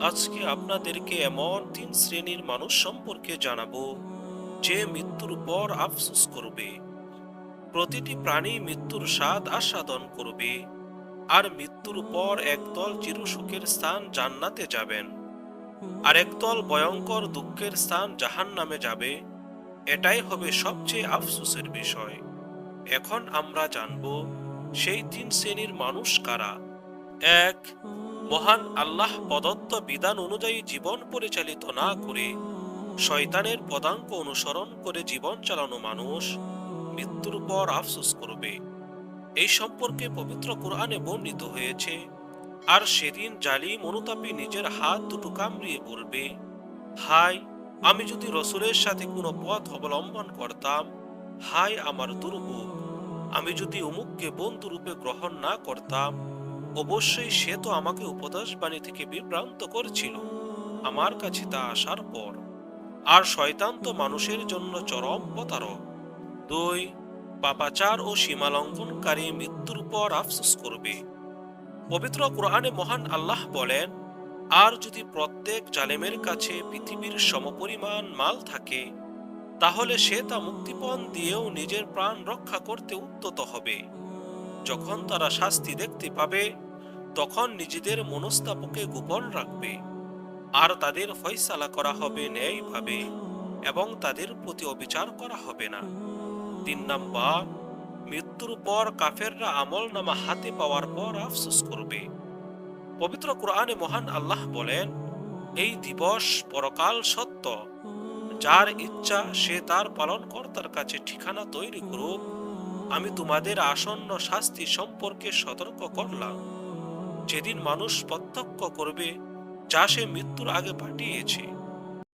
আজকে আপনাদেরকে এমন তিন শ্রেণির মানুষ সম্পর্কে জানাব, যে মৃত্যুর পর আফসোস করবে, প্রতিটি প্রাণী মৃত্যুর স্বাদ আস্বাদন করবে, আর মৃত্যুর পর একদল চিরসুখের স্থান জান্নাতে যাবেন, আর একদল ভয়ঙ্কর দুঃখের স্থান জাহান নামে যাবে, এটাই হবে সবচেয়ে আফসোসের বিষয়। এখন আমরা জানব সেই তিন শ্রেণির মানুষ কারা? এক, মহান আল্লাহ প্রদত্ত বিধান অনুযায়ী জীবন পরিচালিত না করে শয়তানের পদাঙ্ক অনুসরণ করে জীবন চালানো মানুষ মৃত্যুর পর আফসোস করবে। এই সম্পর্কে পবিত্র কোরআনে বর্ণিত হয়েছে, আর সেদিন জালিম অনুতাপী নিজের হাত দুটো কামড়িয়ে বলবে হাই আমি যদি রসুলের সাথে কোনো পথ অবলম্বন করতাম হাই আমার দুর্ভোগ। আমি যদি অমুককে বন্ধু রূপে গ্রহণ না করতাম, অবশ্যই সে তো আমাকে উপদেশ বাণী থেকে বিভ্রান্ত করেছিল। আমার কাছে তা আসার পর, আর শয়তান তো মানুষের জন্য চরম প্রতারক। দুই, পাপাচার ও সীমালঙ্ঘনকারী মৃত্যুর পর আফসোস করবে। পবিত্র কোরআনে মহান আল্লাহ বলেন, আর যদি প্রত্যেক জালেমের কাছে পৃথিবীর সমপরিমাণ মাল থাকে তাহলে সে তা মুক্তিপণ দিয়েও নিজের প্রাণ রক্ষা করতে উদ্যত হবে। যখন তারা শাস্তি দেখতে পাবে, তখন নিজেদের মনস্তাপকে গোপন রাখবে। আর তাদের ফয়সালা করা হবে ন্যায়ভাবে এবং তাদের প্রতি অবিচার করা হবে না। তিন নাম্বার, মৃত্যুর পর কাফেররা আমল নামা হাতে পাওয়ার পর আফসোস করবে। পবিত্র কোরআনে মহান আল্লাহ বলেন, এই দিবস পরকাল সত্য যার ইচ্ছা সে তার পালনকর্তার কাছে ঠিকানা তৈরি করুক। আমি তোমাদের আসন্ন শাস্তি সম্পর্কে সতর্ক করলাম। যেদিন মানুষ প্রত্যক্ষ করবে, যা সে মৃত্যুর আগে পাঠিয়েছে।